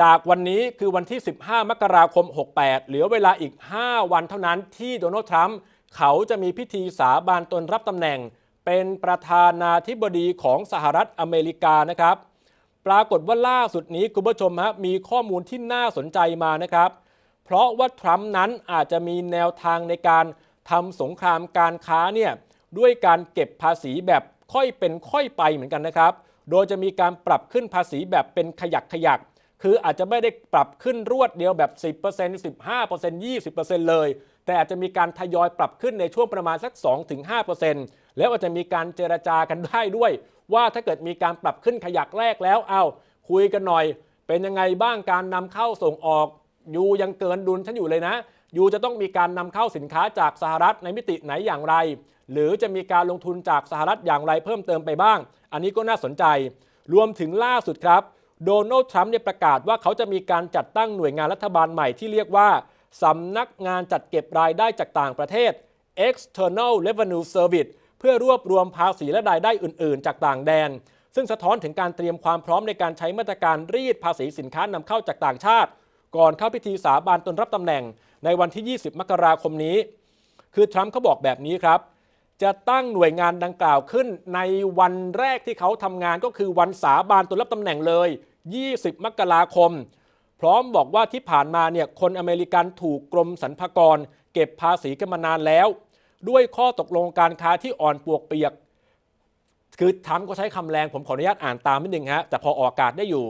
จากวันนี้คือวันที่ 15 มกราคม 68 เหลือเวลาอีก 5 วันเท่านั้นที่โดนัลด์ทรัมป์เขาจะมีพิธีสาบานตนรับตำแหน่ง เป็นประธานาธิบดีของสหรัฐอเมริกานะครับ ปรากฏว่าล่าสุดนี้คุณผู้ชมฮะมีข้อมูลที่น่าสนใจมานะครับ เพราะว่าทรัมป์นั้นอาจจะมีแนวทางในการทำสงครามการค้าเนี่ยด้วยการเก็บภาษีแบบค่อยเป็นค่อยไปเหมือนกันนะครับ โดยจะมีการปรับขึ้นภาษีแบบเป็นขยักขยัก คืออาจจะไม่ได้ปรับขึ้นรวดเดียวแบบ 10% 15% 20%เลย แต่อาจจะมีการทยอยปรับขึ้นในช่วงประมาณสัก 2-5%แล้วอาจจะมีการเจรจากันได้ด้วย ว่าถ้าเกิดมีการปรับขึ้นขยักแรกแล้วเอาคุยกันหน่อย เป็นยังไงบ้างการนำเข้าส่งออกยูยังเกินดุลฉันอยู่เลยนะยูจะต้องมีการนำเข้าสินค้าจากสหรัฐในมิติไหนอย่างไร หรือจะมีการลงทุนจากสหรัฐอย่างไรเพิ่มเติมไปบ้าง อันนี้ก็น่าสนใจ รวมถึงล่าสุดครับ โดนัลด์ทรัมป์เนี่ยประกาศว่าเขาจะมีการจัดตั้งหน่วยงานรัฐบาลใหม่ที่เรียกว่าสำนักงานจัดเก็บรายได้จากต่างประเทศ External Revenue Service เพื่อรวบรวมภาษีและรายได้อื่น ๆ จากต่างแดน ซึ่งสะท้อนถึงการเตรียมความพร้อมในการใช้มาตรการรีดภาษีสินค้านำเข้าจากต่างชาติ ก่อนเข้าพิธีสาบานตนรับตำแหน่ง ในวันที่ 20 มกราคมนี้ คือทรัมป์เขาบอกแบบนี้ครับ จะตั้งหน่วยงานดังกล่าวขึ้นในวันแรกที่เขาทำงานก็คือวันสาบานตนรับตำแหน่งเลย 20 มกราคม พร้อมบอกว่าที่ผ่านมาเนี่ยคนอเมริกันถูกกรมสรรพากร เก็บภาษีกันมานานแล้ว ด้วยข้อตกลงการค้าที่อ่อนปวกเปียก คือทรัมก็ใช้คำแรงผมขออนุญาตอ่านตามนิดนึงฮะแต่พอออกอากาศได้อยู่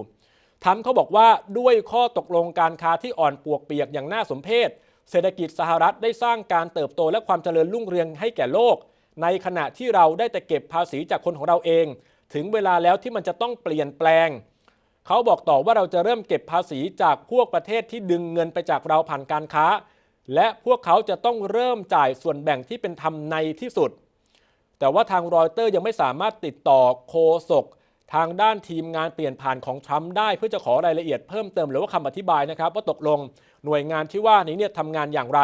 ทรัมเขาบอกว่าด้วยข้อตกลงการค้าที่อ่อนปวกเปียกอย่างน่าสมเพชเศรษฐกิจสหรัฐได้สร้างการเติบโตและความเจริญรุ่งเรืองให้แก่โลก ในขณะที่เราได้แต่เก็บภาษีจากคนของเราเอง ถึงเวลาแล้วที่มันจะต้องเปลี่ยนแปลง เขาบอกต่อว่าเราจะเริ่มเก็บภาษีจากพวกประเทศที่ดึงเงินไปจากเราผ่านการค้า และพวกเขาจะต้องเริ่มจ่ายส่วนแบ่งที่เป็นธรรมในที่สุด แต่ว่าทางรอยเตอร์ยังไม่สามารถติดต่อโคศกทางด้านทีมงานเปลี่ยนผ่านของทรัมป์ได้เพื่อจะขอรายละเอียดเพิ่มเติมหรือว่าคำอธิบายนะครับว่าตกลงหน่วยงานที่ว่านี้เนี่ยทำงานอย่างไร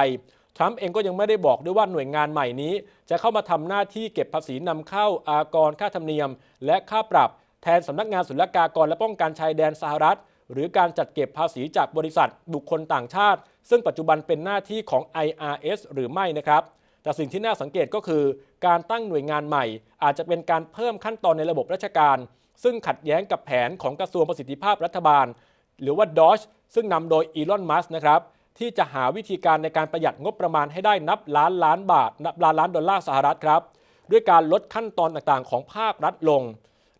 ทรัมป์เองก็ยังไม่ได้บอกด้วยว่าหน่วยงานใหม่นี้ จะเข้ามาทำหน้าที่เก็บภาษีนำเข้าอากรค่าธรรมเนียม และค่าปรับแทนสำนักงานศุลกากรและป้องกันชายแดนสหรัฐ หรือการจัดเก็บภาษีจากบริษัท บุคคลต่างชาติ ซึ่งปัจจุบันเป็นหน้าที่ของ IRS หรือไม่นะครับแต่สิ่งที่น่าสังเกตก็คือ การตั้งหน่วยงานใหม่ อาจจะเป็นการเพิ่มขั้นตอนในระบบราชการ ซึ่งขัดแย้งกับแผนของกระทรวงประสิทธิภาพรัฐบาล หรือว่า DOGE ซึ่งนำโดยอีลอนมัสนะครับ ที่จะหาวิธีการในการประหยัดงบประมาณให้ได้นับล้านล้านบาท นับล้านล้านดอลลาร์สหรัฐครับ ด้วยการลดขั้นตอนต่างๆ ของภาครัฐลง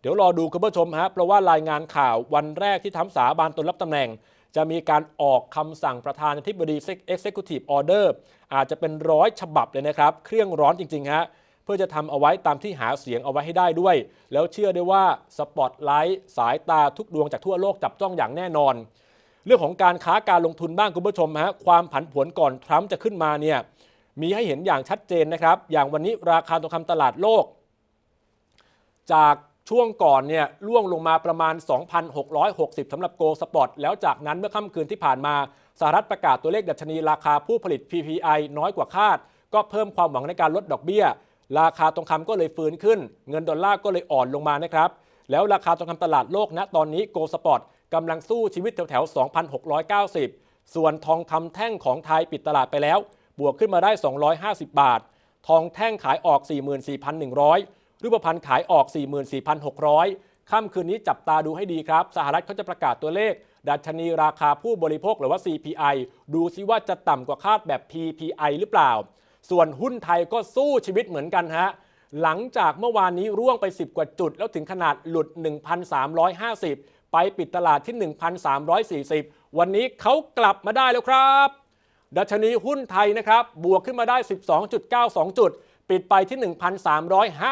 เดี๋ยวรอดูคุณผู้ชมฮะเพราะว่ารายงานข่าววันแรกที่ทำสาบานตนรับตำแหน่ง จะมีการออกคำสั่งประธานาธิบดี Executive Order อาจจะเป็นร้อยฉบับเลยนะครับ เครื่องร้อนจริงๆฮะเพื่อจะทำเอาไว้ตามที่หาเสียงเอาไว้ให้ได้ด้วย แล้วเชื่อได้ว่าสปอตไลท์สายตาทุกดวงจากทั่วโลกจับจ้องอย่างแน่นอน เรื่องของการค้าการลงทุนบ้างคุณผู้ชมฮะความผันผวนก่อนทรัมป์จะขึ้นมาเนี่ยมีให้เห็นอย่างชัดเจนนะครับ อย่างวันนี้ราคาทองคำตลาดโลก จากช่วงก่อนเนี่ยล่วงลงมาประมาณ 2,660สำหรับโกลสปอร์ตแล้วจากนั้นเมื่อค่ำคืนที่ผ่านมาสหรัฐประกาศตัวเลขดัชนีราคาผู้ผลิต PPI น้อยกว่าคาด ก็เพิ่มความหวังในการลดดอกเบี้ย ราคาทองคำก็เลยฟื้นขึ้น เงินดอลลาร์ก็เลยอ่อนลงมานะครับ แล้วราคาทองคำตลาดโลกณตอนนี้โกลสปอร์ตกำลังสู้ชีวิตแถวๆ2,690 ส่วนทองคำแท่งของไทยปิดตลาดไปแล้ว บวกขึ้นมาได้ 250 บาท ทองแท่งขายออก 44,100 รูปพรรณขายออก 44,600 ค่ำคืนนี้จับตาดูให้ดีครับ สหรัฐเขาจะประกาศตัวเลข ดัชนีราคาผู้บริโภคหรือว่า CPI ดูซิว่าจะต่ำกว่าคาดแบบ PPI หรือเปล่า ส่วนหุ้นไทยก็สู้ชีวิตเหมือนกันฮะ หลังจากเมื่อวานนี้ร่วงไป 10 กว่าจุด แล้วถึงขนาดหลุด 1,350 ไปปิดตลาดที่ 1,340 วันนี้เขากลับมาได้แล้วครับ ดัชนีหุ้นไทยนะครับ บวกขึ้นมาได้ 12.92 จุด ปิดไปที่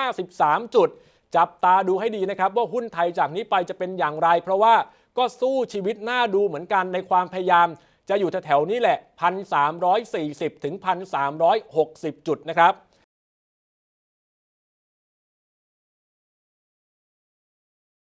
1,353 จุด จับตาดูให้ดีนะครับ ว่าหุ้นไทยจากนี้ไปจะเป็นอย่างไร เพราะว่าก็สู้ชีวิตหน้าดูเหมือนกันในความพยายาม จะอยู่แถวๆนี้แหละ 1,340 ถึง 1,360 จุดนะครับ